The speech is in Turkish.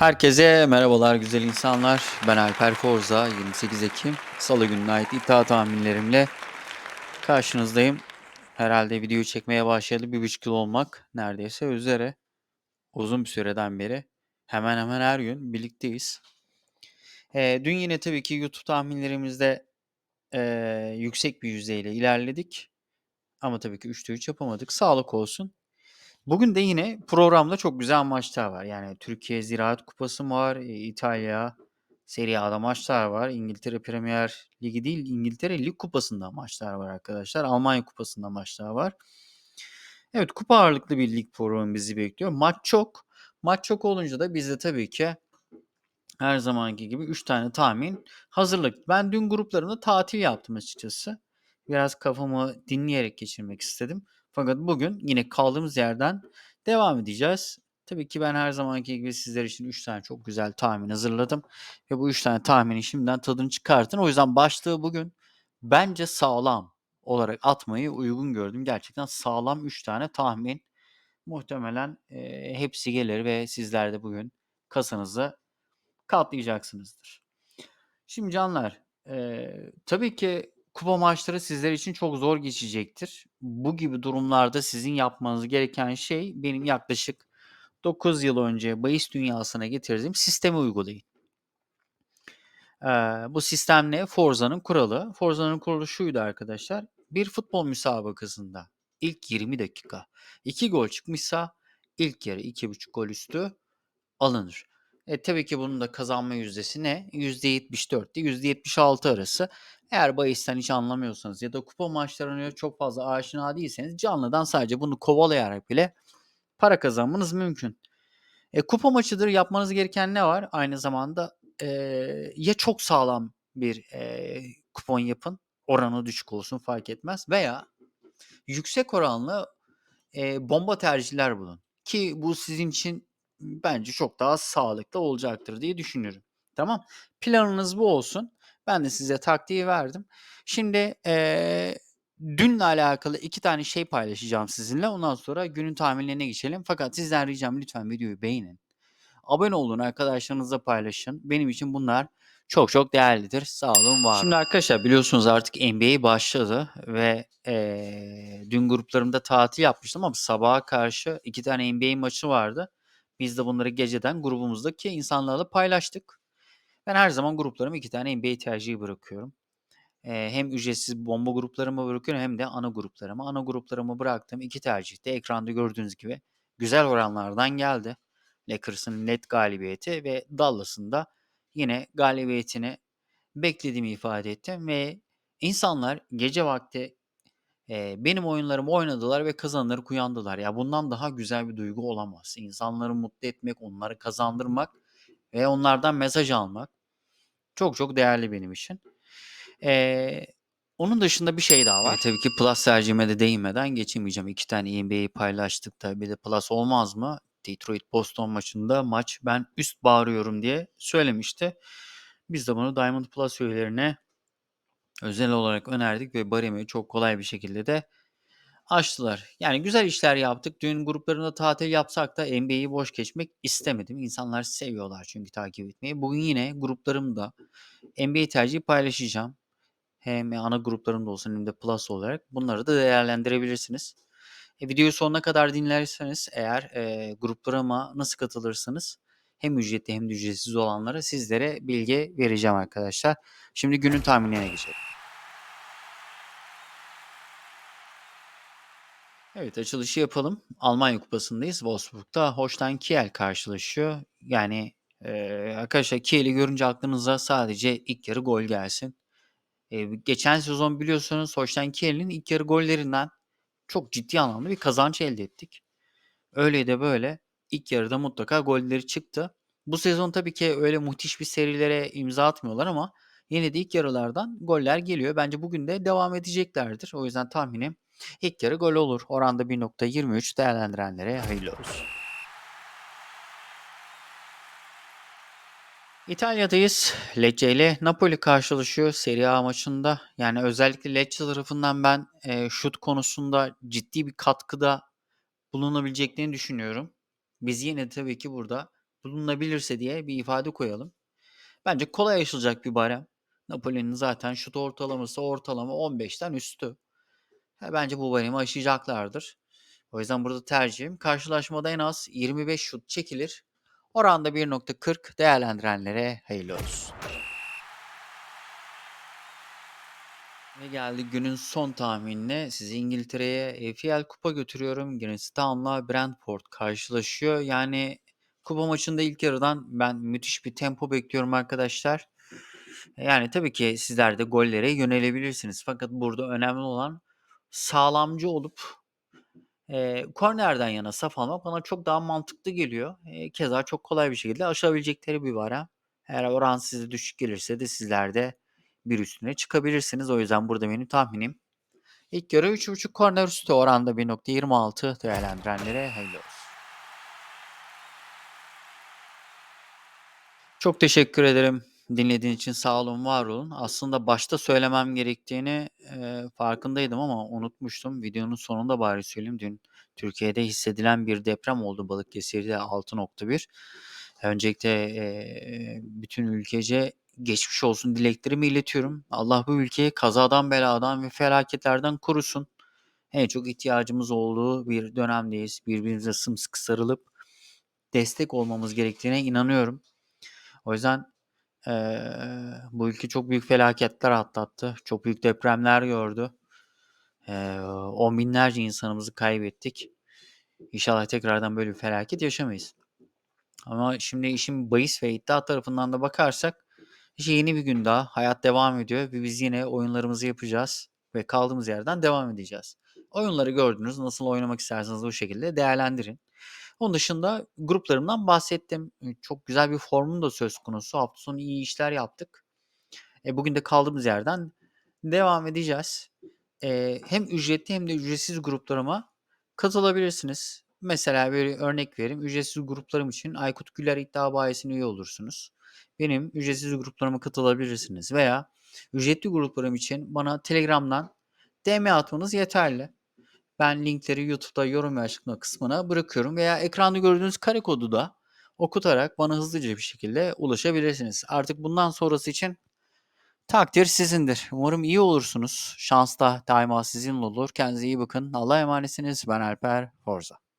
Herkese merhabalar güzel insanlar. Ben Alper Korza. 28 Ekim Salı gününe ait iddia tahminlerimle karşınızdayım. Herhalde videoyu çekmeye başlayalı bir buçuk yıl olmak neredeyse üzere. Uzun bir süreden beri hemen hemen her gün birlikteyiz. Ee, dün yine tabii ki YouTube tahminlerimizde ee, yüksek bir yüzdeyle ilerledik. Ama tabii ki 3'te 3 yapamadık. Sağlık olsun. Bugün de yine programda çok güzel maçlar var. Yani Türkiye Ziraat Kupası var, e, İtalya Serie A'da maçlar var. İngiltere Premier Ligi değil, İngiltere Lig Kupası'nda maçlar var arkadaşlar. Almanya Kupası'nda maçlar var. Evet, kupa ağırlıklı bir lig programı bizi bekliyor. Maç çok. Maç çok olunca da biz de tabii ki her zamanki gibi 3 tane tahmin hazırladık. Ben dün gruplarımda tatil yaptım açıkçası. Biraz kafamı dinleyerek geçirmek istedim. Fakat bugün yine kaldığımız yerden devam edeceğiz. Tabii ki ben her zamanki gibi sizler için 3 tane çok güzel tahmin hazırladım. Ve bu 3 tane tahminin şimdiden tadını çıkartın. O yüzden başlığı bugün bence sağlam olarak atmayı uygun gördüm. Gerçekten sağlam 3 tane tahmin. Muhtemelen e, hepsi gelir ve sizler de bugün kasanızı katlayacaksınızdır. Şimdi canlar, eee, tabii ki kupa maçları sizler için çok zor geçecektir. Bu gibi durumlarda sizin yapmanız gereken şey benim yaklaşık 9 yıl önce bahis dünyasına getirdiğim sistemi uygulayın. Eee, bu sistem ne? Forza'nın kuralı. Forza'nın kuralı şuydu arkadaşlar. Bir futbol müsabakasında ilk 20 dakika 2 gol çıkmışsa ilk yarı 2,5 gol üstü alınır. E, tabii ki bunun da kazanma yüzdesi ne? %74 ile %76 arası. Eğer bahisten hiç anlamıyorsanız ya da kupa maçlarına çok fazla aşina değilseniz canlıdan sadece bunu kovalayarak bile para kazanmanız mümkün. E, kupa maçıdır yapmanız gereken ne var? Aynı zamanda e, ya çok sağlam bir e, kupon yapın. Oranı düşük olsun fark etmez. Veya yüksek oranlı e, bomba tercihler bulun. Ki bu sizin için bence çok daha sağlıklı olacaktır diye düşünüyorum. Tamam. Planınız bu olsun. Ben de size taktiği verdim. Şimdi eee dünle alakalı iki tane şey paylaşacağım sizinle. Ondan sonra günün tahminlerine geçelim. Fakat sizden ricam lütfen videoyu beğenin. Abone olun, arkadaşlarınızla paylaşın. Benim için bunlar çok çok değerlidir. Sağ olun, var olun. Şimdi arkadaşlar biliyorsunuz artık NBA başladı ve eee, dün gruplarımda tatil yapmıştım ama sabaha karşı iki tane NBA maçı vardı. Biz de bunları geceden grubumuzdaki insanlarla paylaştık. Ben her zaman gruplarıma iki tane NBA tercihi bırakıyorum. Eee, hem ücretsiz bomba gruplarıma bırakıyorum hem de ana gruplarıma. Ana gruplarıma bıraktığım iki tercih de ekranda gördüğünüz gibi güzel oranlardan geldi. Lakers'ın net galibiyeti ve Dallas'ın da yine galibiyetini beklediğimi ifade ettim ve insanlar gece vakti eee, benim oyunlarımı oynadılar ve kazanarak uyandılar. Ya bundan daha güzel bir duygu olamaz. İnsanları mutlu etmek, onları kazandırmak ve onlardan mesaj almak çok çok değerli benim için. Eee, onun dışında bir şey daha E, var. tabii ki Plus tercihime de değinmeden geçemeyeceğim. 2 tane NBA'yi paylaştık da bir de Plus olmaz mı? Detroit Boston maçında maç ben üst bağırıyorum diye söylemişti. Biz de bunu Diamond Plus üyelerine özel olarak önerdik ve baremi çok kolay bir şekilde de açtılar. Yani güzel işler yaptık. Dün gruplarında tatil yapsak da NBA'yi boş geçmek istemedim. İnsanlar seviyorlar çünkü takip etmeyi. Bugün yine gruplarımda NBA tercihi paylaşacağım. Hem ana gruplarımda olsun hem de Plus olarak bunları da değerlendirebilirsiniz. E, videoyu sonuna kadar dinlerseniz eğer e, gruplarıma nasıl katılırsınız hem ücretli hem de ücretsiz olanlara sizlere bilgi vereceğim arkadaşlar. Şimdi günün tahminine geçelim. Evet açılışı yapalım. Almanya Kupası'ndayız. Wolfsburg'da Holstein Kiel karşılaşıyor. Yani e, arkadaşlar Kiel'i görünce aklınıza sadece ilk yarı gol gelsin. E, geçen sezon biliyorsunuz Holstein Kiel'in ilk yarı gollerinden çok ciddi anlamda bir kazanç elde ettik. Öyle de böyle ilk yarıda mutlaka golleri çıktı. Bu sezon tabii ki öyle müthiş bir serilere imza atmıyorlar ama yine de ilk yarılardan goller geliyor. Bence bugün de devam edeceklerdir. O yüzden tahminim ilk yarı gol olur. Oranda 1.23 değerlendirenlere hayırlı olsun. İtalya'dayız. Lecce ile Napoli karşılaşıyor Serie A maçında. Yani özellikle Lecce tarafından ben e, şut konusunda ciddi bir katkıda bulunabileceklerini düşünüyorum. Biz yine tabii ki burada bulunabilirse diye bir ifade koyalım. Bence kolay aşılacak bir barem. Napoli'nin zaten şut ortalaması ortalama 15'ten üstü. Ha, bence bu baremi aşacaklardır. O yüzden burada tercihim karşılaşmada en az 25 şut çekilir. Oranda 1.40 değerlendirenlere hayırlı olsun. Ve geldik günün son tahminine. Sizi İngiltere'ye EFL Kupa götürüyorum. Guinness Town'la Brentford karşılaşıyor. Yani kupa maçında ilk yarıdan ben müthiş bir tempo bekliyorum arkadaşlar. Yani tabii ki sizler de gollere yönelebilirsiniz. Fakat burada önemli olan sağlamcı olup e, kornerden yana saf almak bana çok daha mantıklı geliyor. E, keza çok kolay bir şekilde aşabilecekleri bir vara. Eğer oran size düşük gelirse de sizler de bir üstüne çıkabilirsiniz. O yüzden burada benim tahminim. İlk yarı 3.5 korner üstü oranda 1.26 değerlendirenlere hayırlı olsun. Çok teşekkür ederim. Dinlediğin için sağ olun, var olun. Aslında başta söylemem gerektiğini e, farkındaydım ama unutmuştum. Videonun sonunda bari söyleyeyim. Dün Türkiye'de hissedilen bir deprem oldu Balıkesir'de 6.1. Öncelikle e, bütün ülkece geçmiş olsun dileklerimi iletiyorum. Allah bu ülkeyi kazadan, beladan ve felaketlerden korusun. En çok ihtiyacımız olduğu bir dönemdeyiz. Birbirimize sımsıkı sarılıp destek olmamız gerektiğine inanıyorum. O yüzden Eee, bu ülke çok büyük felaketler atlattı. Çok büyük depremler gördü. Eee, on binlerce insanımızı kaybettik. İnşallah tekrardan böyle bir felaket yaşamayız. Ama şimdi işin bahis ve iddia tarafından da bakarsak işte yeni bir gün daha hayat devam ediyor ve biz yine oyunlarımızı yapacağız ve kaldığımız yerden devam edeceğiz. Oyunları gördünüz. Nasıl oynamak isterseniz o şekilde değerlendirin. Onun dışında gruplarımdan bahsettim. Çok güzel bir formum da söz konusu. Hafta sonu iyi işler yaptık. E, bugün de kaldığımız yerden devam edeceğiz. E, hem ücretli hem de ücretsiz gruplarıma katılabilirsiniz. Mesela bir örnek vereyim. Ücretsiz gruplarım için Aykut Güler iddia bayisine üye olursunuz. Benim ücretsiz gruplarıma katılabilirsiniz. Veya ücretli gruplarım için bana Telegram'dan DM atmanız yeterli. Ben linkleri YouTube'da yorum ve açıklama kısmına bırakıyorum veya ekranda gördüğünüz kare kodu da okutarak bana hızlıca bir şekilde ulaşabilirsiniz. Artık bundan sonrası için takdir sizindir. Umarım iyi olursunuz. Şans da daima sizinle olur. Kendinize iyi bakın. Allah'a emanetsiniz. Ben Alper Forza.